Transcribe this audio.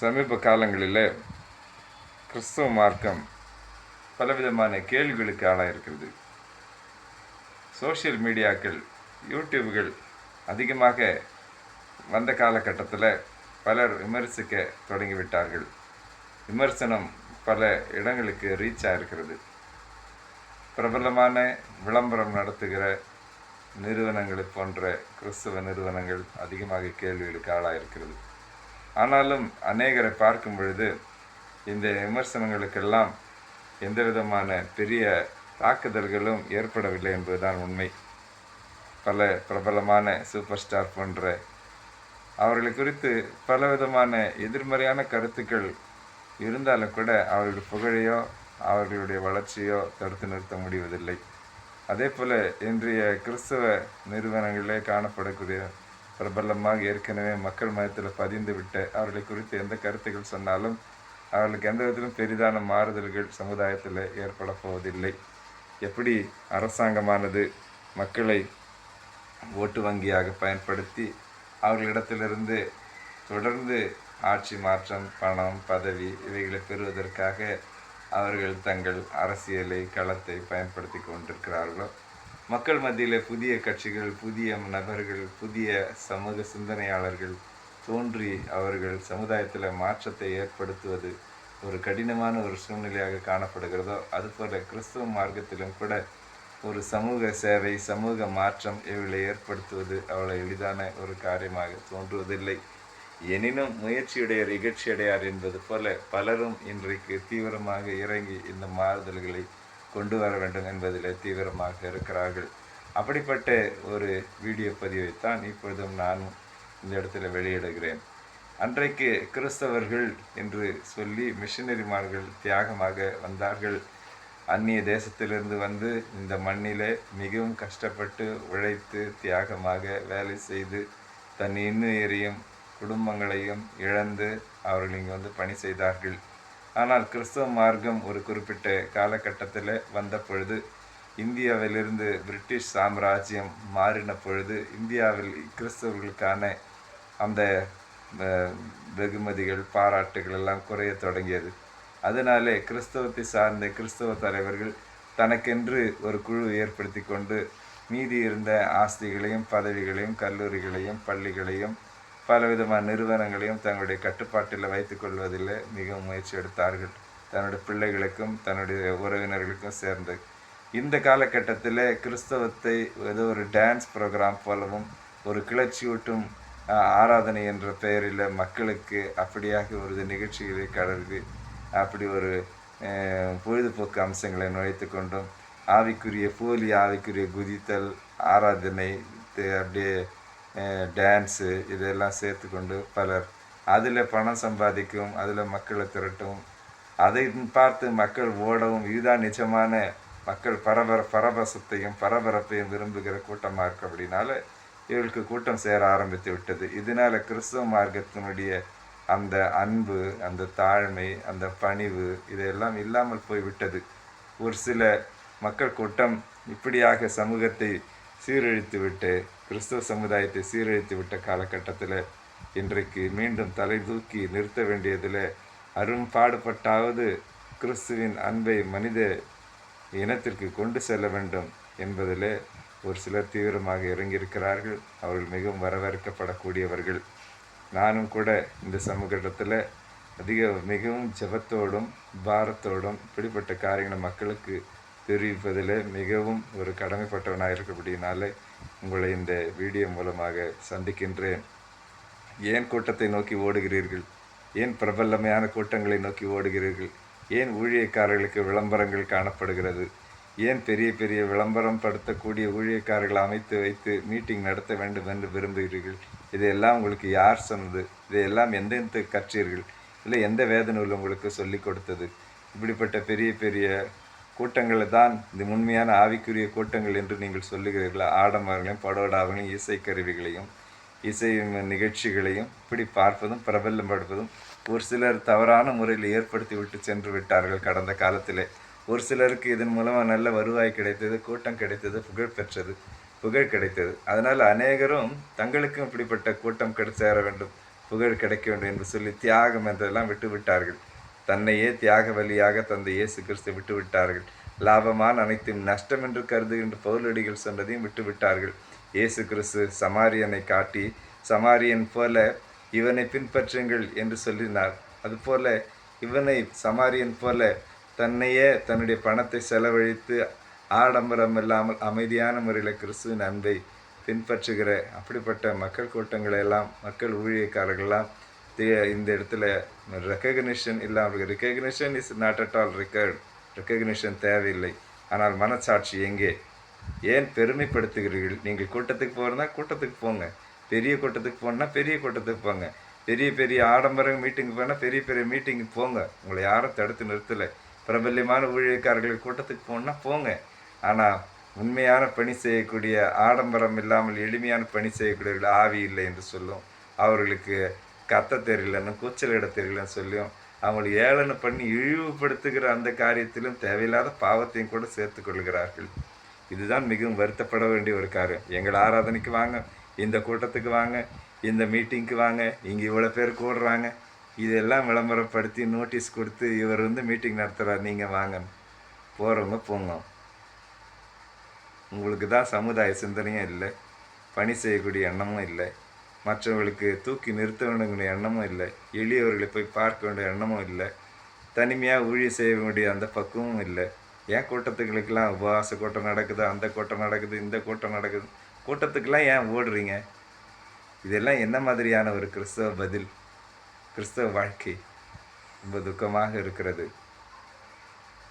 சமீப காலங்களில் கிறிஸ்துவ மார்க்கம் பலவிதமான கேள்விகளுக்கு ஆளாயிருக்கிறது. சோஷியல் மீடியாக்கள் யூடியூப்கள் அதிகமாக வந்த காலகட்டத்தில் பலர் விமர்சிக்க தொடங்கிவிட்டார்கள். விமர்சனம் பல இடங்களுக்கு ரீச் ஆகிருக்கிறது பிரபலமான விளம்பரம் நடத்துகிற நிறுவனங்களை போன்ற கிறிஸ்தவ நிறுவனங்கள் அதிகமாக கேள்விகளுக்கு ஆளாயிருக்கிறது. ஆனாலும் அநேகரை பார்க்கும் பொழுது இந்த விமர்சனங்களுக்கெல்லாம் எந்த விதமான பெரிய தாக்குதல்களும் ஏற்படவில்லை என்பதுதான் உண்மை. பல பிரபலமான சூப்பர் ஸ்டார் போன்ற அவர்களை குறித்து பல விதமான எதிர்மறையான கருத்துக்கள் இருந்தாலும் கூட அவர்கள் புகழையோ அவர்களுடைய வளர்ச்சியோ தடுத்து நிறுத்த முடிவதில்லை. அதே போல் இன்றைய கிறிஸ்தவ நிறுவனங்களிலே காணப்படக்கூடிய பிரபலமாக ஏற்கனவே மக்கள் மதத்தில் பதிந்து விட்ட அவர்களை குறித்து எந்த கருத்துக்கள் சொன்னாலும் அவர்களுக்கு எந்த விதத்திலும் பெரிதான மாறுதல்கள் சமுதாயத்தில் ஏற்பட போவதில்லை. எப்படி அரசாங்கமானது மக்களை ஓட்டு வங்கியாக பயன்படுத்தி அவர்களிடத்திலிருந்து தொடர்ந்து ஆட்சி மாற்றம் பணம் பதவி இவைகளை பெறுவதற்காக அவர்கள் தங்கள் அரசியலை களத்தை பயன்படுத்தி கொண்டிருக்கிறார்களோ மக்கள் மத்தியில் புதிய கட்சிகள் புதிய நபர்கள் புதிய சமூக சிந்தனையாளர்கள் தோன்றி அவர்கள் சமுதாயத்தில் மாற்றத்தை ஏற்படுத்துவது ஒரு கடினமான ஒரு சூழ்நிலையாக காணப்படுகிறதோ அதுபோல் கிறிஸ்துவ மார்க்கத்திலும் கூட ஒரு சமூக சேவை சமூக மாற்றம் இவளை ஏற்படுத்துவது அவ்வளோ எளிதான ஒரு காரியமாக தோன்றுவதில்லை. எனினும் முயற்சியுடையார் இகழ்ச்சியடையார் என்பது போல பலரும் இன்றைக்கு தீவிரமாக இறங்கி இந்த மாறுதல்களை கொண்டு வர வேண்டும் என்பதில் தீவிரமாக இருக்கிறார்கள். அப்படிப்பட்ட ஒரு வீடியோ பதிவைத்தான் இப்பொழுதும் நானும் இந்த இடத்துல வெளியிடுகிறேன். அன்றைக்கு கிறிஸ்தவர்கள் என்று சொல்லி மிஷினரிமார்கள் தியாகமாக வந்தார்கள். அந்நிய தேசத்திலிருந்து வந்து இந்த மண்ணிலே மிகவும் கஷ்டப்பட்டு உழைத்து தியாகமாக வேலை செய்து தன் இன்னுயிரையும் குடும்பங்களையும் இழந்து அவர்கள் இங்கே வந்து பணி செய்தார்கள். ஆனால் கிறிஸ்தவ மார்க்கம் ஒரு குறிப்பிட்ட காலகட்டத்தில் வந்த பொழுது இந்தியாவிலிருந்து பிரிட்டிஷ் சாம்ராஜ்யம் மாறின பொழுது இந்தியாவில் கிறிஸ்தவர்களுக்கான அந்த வெகுமதிகள் பாராட்டுகள் எல்லாம் குறைய தொடங்கியது. அதனாலே கிறிஸ்தவத்தை சார்ந்த கிறிஸ்தவ தலைவர்கள் தனக்கென்று ஒரு குழு ஏற்படுத்தி கொண்டு மீதி இருந்த ஆஸ்திகளையும் பதவிகளையும் கல்லூரிகளையும் பள்ளிகளையும் பலவிதமான நிறுவனங்களையும் தங்களுடைய கட்டுப்பாட்டில் வைத்துக் கொள்வதில் மிகவும் முயற்சி எடுத்தார்கள். தன்னுடைய பிள்ளைகளுக்கும் தன்னுடைய உறவினர்களுக்கும் சேர்ந்து. இந்த காலகட்டத்தில் கிறிஸ்தவத்தை ஏதோ ஒரு டான்ஸ் ப்ரோக்ராம் போலவும் ஒரு கிளர்ச்சியூட்டும் ஆராதனை என்ற பெயரில் மக்களுக்கு அப்படியாக ஒரு நிகழ்ச்சிகளை கடந்து அப்படி ஒரு பொழுதுபோக்கு அம்சங்களை நுழைத்து கொண்டும். ஆவிக்குரிய போலி ஆவிக்குரிய குதித்தல் ஆராதனை அப்படியே டான்ஸு இதெல்லாம் சேர்த்து கொண்டு பலர் அதில் பணம் சம்பாதிக்கும் அதில் மக்களை திரட்டும் அதை பார்த்து மக்கள் ஓடவும் இதுதான் நிஜமான மக்கள் பரபர பரபசத்தையும் பரபரப்பையும் விரும்புகிற கூட்டமாக இருக்கு அப்படின்னால இவர்களுக்கு கூட்டம் சேர ஆரம்பித்து விட்டது. இதனால் கிறிஸ்தவ மார்க்கத்தினுடைய அந்த அன்பு அந்த தாழ்மை அந்த பணிவு இதெல்லாம் இல்லாமல் போய்விட்டது. ஒரு சில மக்கள் கூட்டம் இப்படியாக சமூகத்தை சீரழித்து விட்டு கிறிஸ்தவ சமுதாயத்தை சீரழித்து விட்ட காலகட்டத்தில் இன்றைக்கு மீண்டும் தலை தூக்கி நிறுத்த வேண்டியதில் அரும்பாடுபட்டாவது கிறிஸ்துவின் அன்பை மனித இனத்திற்கு கொண்டு செல்ல வேண்டும் என்பதில் ஒரு சிலர் தீவிரமாக இறங்கியிருக்கிறார்கள். அவர்கள் மிகவும் வரவேற்கப்படக்கூடியவர்கள். நானும் கூட இந்த சமூகத்தில் அதிக மிகவும் ஜெபத்தோடும் பாரத்தோடும் இப்படிப்பட்ட காரியங்களை மக்களுக்கு தெரிவிப்பதில் மிகவும் ஒரு கடமைப்பட்டவனாக இருக்கக்கூடியனால உங்களை இந்த வீடியோ மூலமாக சந்திக்கின்றேன். ஏன் கூட்டத்தை நோக்கி ஓடுகிறீர்கள்? ஏன் பிரபலமையான கூட்டங்களை நோக்கி ஓடுகிறீர்கள்? ஏன் ஊழியக்காரர்களுக்கு விளம்பரங்கள் காணப்படுகிறது? ஏன் பெரிய பெரிய விளம்பரம் படுத்தக்கூடிய ஊழியக்காரர்களை அமைத்து வைத்து மீட்டிங் நடத்த வேண்டும் என்று விரும்புகிறீர்கள்? இதையெல்லாம் உங்களுக்கு யார் சொன்னது? இதையெல்லாம் எந்தெந்த கற்றீர்கள் இல்லை எந்த வேத நூல் உங்களுக்கு சொல்லி கொடுத்தது? இப்படிப்பட்ட பெரிய பெரிய கூட்டங்களை தான் இந்த உண்மையான ஆவிக்குரிய கூட்டங்கள் என்று நீங்கள் சொல்லுகிறீர்களா? ஆடம்பரங்களையும் படோடாவையும் இசைக்கருவிகளையும் இசை நிகழ்ச்சிகளையும் இப்படி பார்ப்பதும் பிரபலம் படுப்பதும் ஒரு சிலர் தவறான முறையில் ஏற்படுத்தி விட்டு சென்று விட்டார்கள் கடந்த காலத்திலே. ஒரு சிலருக்கு இதன் மூலமாக நல்ல வருவாய் கிடைத்தது கூட்டம் கிடைத்தது புகழ் பெற்றது புகழ் கிடைத்தது. அதனால் அநேகரும் தங்களுக்கும் இப்படிப்பட்ட கூட்டம் கிடை சேர வேண்டும் புகழ் கிடைக்க வேண்டும் என்று சொல்லி தியாகம் என்றெல்லாம் விட்டு விட்டார்கள் தன்னையே தியாக வழியாக தந்த இயேசு கிறிஸ்து விட்டுவிட்டார்கள். லாபமான அனைத்தும் நஷ்டம் என்று கருதுகின்ற பொருளடிகள் சொன்னதையும் விட்டுவிட்டார்கள். இயேசு கிறிஸ்து சமாரியனை காட்டி சமாரியன் போல இவனை பின்பற்றுங்கள் என்று சொல்லினார். அதுபோல இவனை சமாரியன் போல தன்னையே தன்னுடைய பணத்தை செலவழித்து ஆடம்பரம் இல்லாமல் அமைதியான முறையில் கிறிஸ்துவின் அன்பை பின்பற்றுகிற அப்படிப்பட்ட மக்கள் கூட்டங்களெல்லாம் மக்கள் ஊழியக்காரர்கள்லாம் இந்த இடத்துல ரெக்கக்னிஷன் இல்லாமல் recognition is not at all record recognition தேவையில்லை. ஆனால் மனசாட்சி எங்கே? ஏன் பெருமைப்படுத்துகிறீர்கள்? நீங்கள் கூட்டத்துக்கு போகிறதா கூட்டத்துக்கு போங்க. பெரிய கூட்டத்துக்கு போனால் பெரிய கூட்டத்துக்கு போங்க. பெரிய பெரிய ஆடம்பர மீட்டிங் போனால் பெரிய பெரிய மீட்டிங்கு போங்க. உங்களை யாரும் தடுத்து நிறுத்தலை. பிரபல்யமான ஊழியக்காரர்கள் கூட்டத்துக்கு போனால் போங்க. ஆனால் உண்மையான பணி செய்யக்கூடிய ஆடம்பரம் இல்லாமல் எளிமையான பணி செய்யக்கூடியவர்கள் ஆவி இல்லை என்று சொல்லும். அவர்களுக்கு கத்த தெரியலன்னு கூச்சலிட தெரியலன்னு சொல்லியும் அவங்களை ஏளனை பண்ணி இழிவுபடுத்துகிற அந்த காரியத்திலும் தேவையில்லாத பாவத்தையும் கூட சேர்த்து கொள்கிறார்கள். இதுதான் மிகவும் வருத்தப்பட வேண்டிய ஒரு காரியம். எங்கள் ஆராதனைக்கு வாங்க இந்த கூட்டத்துக்கு வாங்க இந்த மீட்டிங்க்கு வாங்க இங்கே இவ்வளோ பேர் கூடுறாங்க. இதெல்லாம் விளம்பரப்படுத்தி நோட்டீஸ் கொடுத்து இவர் வந்து மீட்டிங் நடத்துகிறார் நீங்கள் வாங்க. போகிறவங்க போங்க. உங்களுக்கு தான் சமுதாய சிந்தனையும் இல்லை பணி செய்யக்கூடிய எண்ணமும் இல்லை. மற்றவங்களுக்கு தூக்கி நிறுத்த வேண்டுங்கிற எண்ணமும் இல்லை. எளியவர்களை போய் பார்க்க வேண்டிய எண்ணமும் இல்லை. தனிமையாக ஊழிய செய்ய வேண்டிய அந்த பக்குவமும் இல்லை. ஏன் கூட்டத்துக்களுக்கெல்லாம் உபவாச கூட்டம் நடக்குது அந்த கூட்டம் நடக்குது இந்த கூட்டம் நடக்குது? கூட்டத்துக்கெல்லாம் ஏன் ஓடுறீங்க? இதெல்லாம் என்ன மாதிரியான ஒரு கிறிஸ்தவ பதில் கிறிஸ்தவ வாழ்க்கை? ரொம்ப துக்கமாக இருக்கிறது.